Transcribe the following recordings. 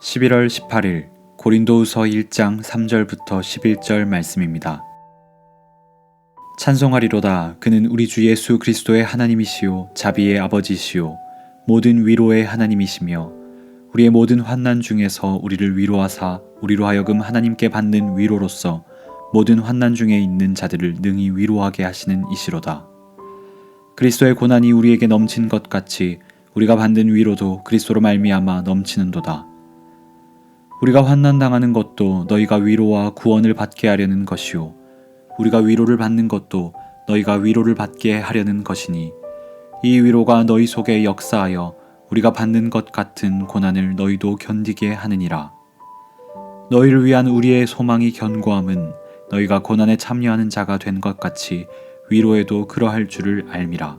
11월 18일 고린도후서 1장 3절부터 11절 말씀입니다. 찬송하리로다 그는 우리 주 예수 그리스도의 하나님이시요 자비의 아버지시요 모든 위로의 하나님이시며 우리의 모든 환난 중에서 우리를 위로하사 우리로 하여금 하나님께 받는 위로로서 모든 환난 중에 있는 자들을 능히 위로하게 하시는 이시로다. 그리스도의 고난이 우리에게 넘친 것 같이 우리가 받는 위로도 그리스도로 말미암아 넘치는도다. 우리가 환난 당하는 것도 너희가 위로와 구원을 받게 하려는 것이요. 우리가 위로를 받는 것도 너희가 위로를 받게 하려는 것이니 이 위로가 너희 속에 역사하여 우리가 받는 것 같은 고난을 너희도 견디게 하느니라. 너희를 위한 우리의 소망이 견고함은 너희가 고난에 참여하는 자가 된 것 같이 위로에도 그러할 줄을 알미라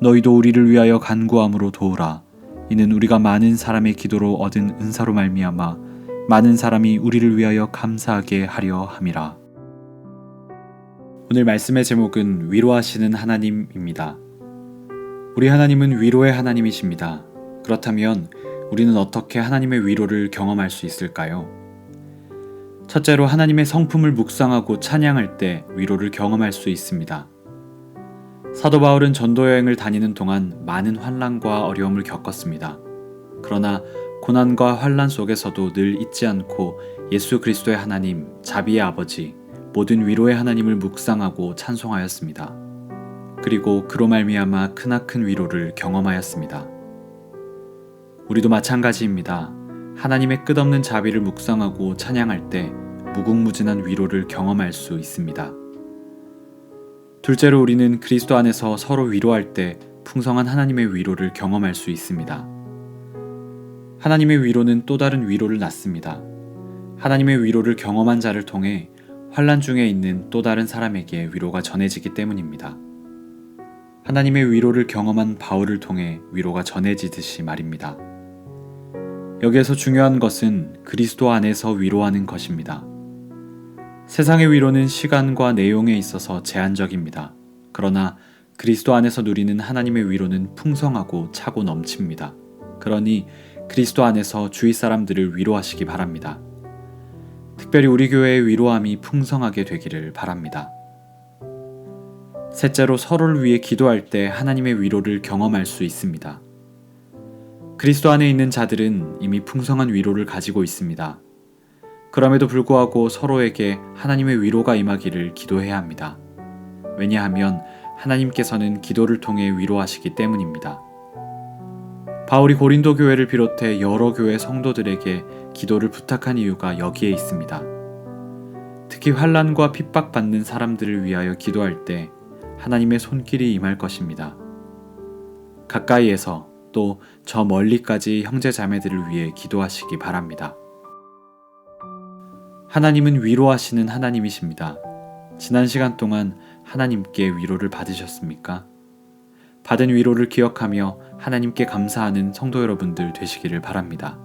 너희도 우리를 위하여 간구함으로 도우라. 이는 우리가 많은 사람의 기도로 얻은 은사로 말미암아 많은 사람이 우리를 위하여 감사하게 하려 함이라. 오늘 말씀의 제목은 위로하시는 하나님입니다. 우리 하나님은 위로의 하나님이십니다. 그렇다면 우리는 어떻게 하나님의 위로를 경험할 수 있을까요? 첫째로 하나님의 성품을 묵상하고 찬양할 때 위로를 경험할 수 있습니다. 사도 바울은 전도 여행을 다니는 동안 많은 환란과 어려움을 겪었습니다. 그러나 고난과 환란 속에서도 늘 잊지 않고 예수 그리스도의 하나님, 자비의 아버지, 모든 위로의 하나님을 묵상하고 찬송하였습니다. 그리고 그로 말미암아 크나큰 위로를 경험하였습니다. 우리도 마찬가지입니다. 하나님의 끝없는 자비를 묵상하고 찬양할 때 무궁무진한 위로를 경험할 수 있습니다. 둘째로 우리는 그리스도 안에서 서로 위로할 때 풍성한 하나님의 위로를 경험할 수 있습니다. 하나님의 위로는 또 다른 위로를 낳습니다. 하나님의 위로를 경험한 자를 통해 환란 중에 있는 또 다른 사람에게 위로가 전해지기 때문입니다. 하나님의 위로를 경험한 바울을 통해 위로가 전해지듯이 말입니다. 여기에서 중요한 것은 그리스도 안에서 위로하는 것입니다. 세상의 위로는 시간과 내용에 있어서 제한적입니다. 그러나 그리스도 안에서 누리는 하나님의 위로는 풍성하고 차고 넘칩니다. 그러니 그리스도 안에서 주위 사람들을 위로하시기 바랍니다. 특별히 우리 교회의 위로함이 풍성하게 되기를 바랍니다. 셋째로 서로를 위해 기도할 때 하나님의 위로를 경험할 수 있습니다. 그리스도 안에 있는 자들은 이미 풍성한 위로를 가지고 있습니다. 그럼에도 불구하고 서로에게 하나님의 위로가 임하기를 기도해야 합니다. 왜냐하면 하나님께서는 기도를 통해 위로하시기 때문입니다. 바울이 고린도 교회를 비롯해 여러 교회 성도들에게 기도를 부탁한 이유가 여기에 있습니다. 특히 환란과 핍박받는 사람들을 위하여 기도할 때 하나님의 손길이 임할 것입니다. 가까이에서 또 저 멀리까지 형제 자매들을 위해 기도하시기 바랍니다. 하나님은 위로하시는 하나님이십니다. 지난 시간 동안 하나님께 위로를 받으셨습니까? 받은 위로를 기억하며 하나님께 감사하는 성도 여러분들 되시기를 바랍니다.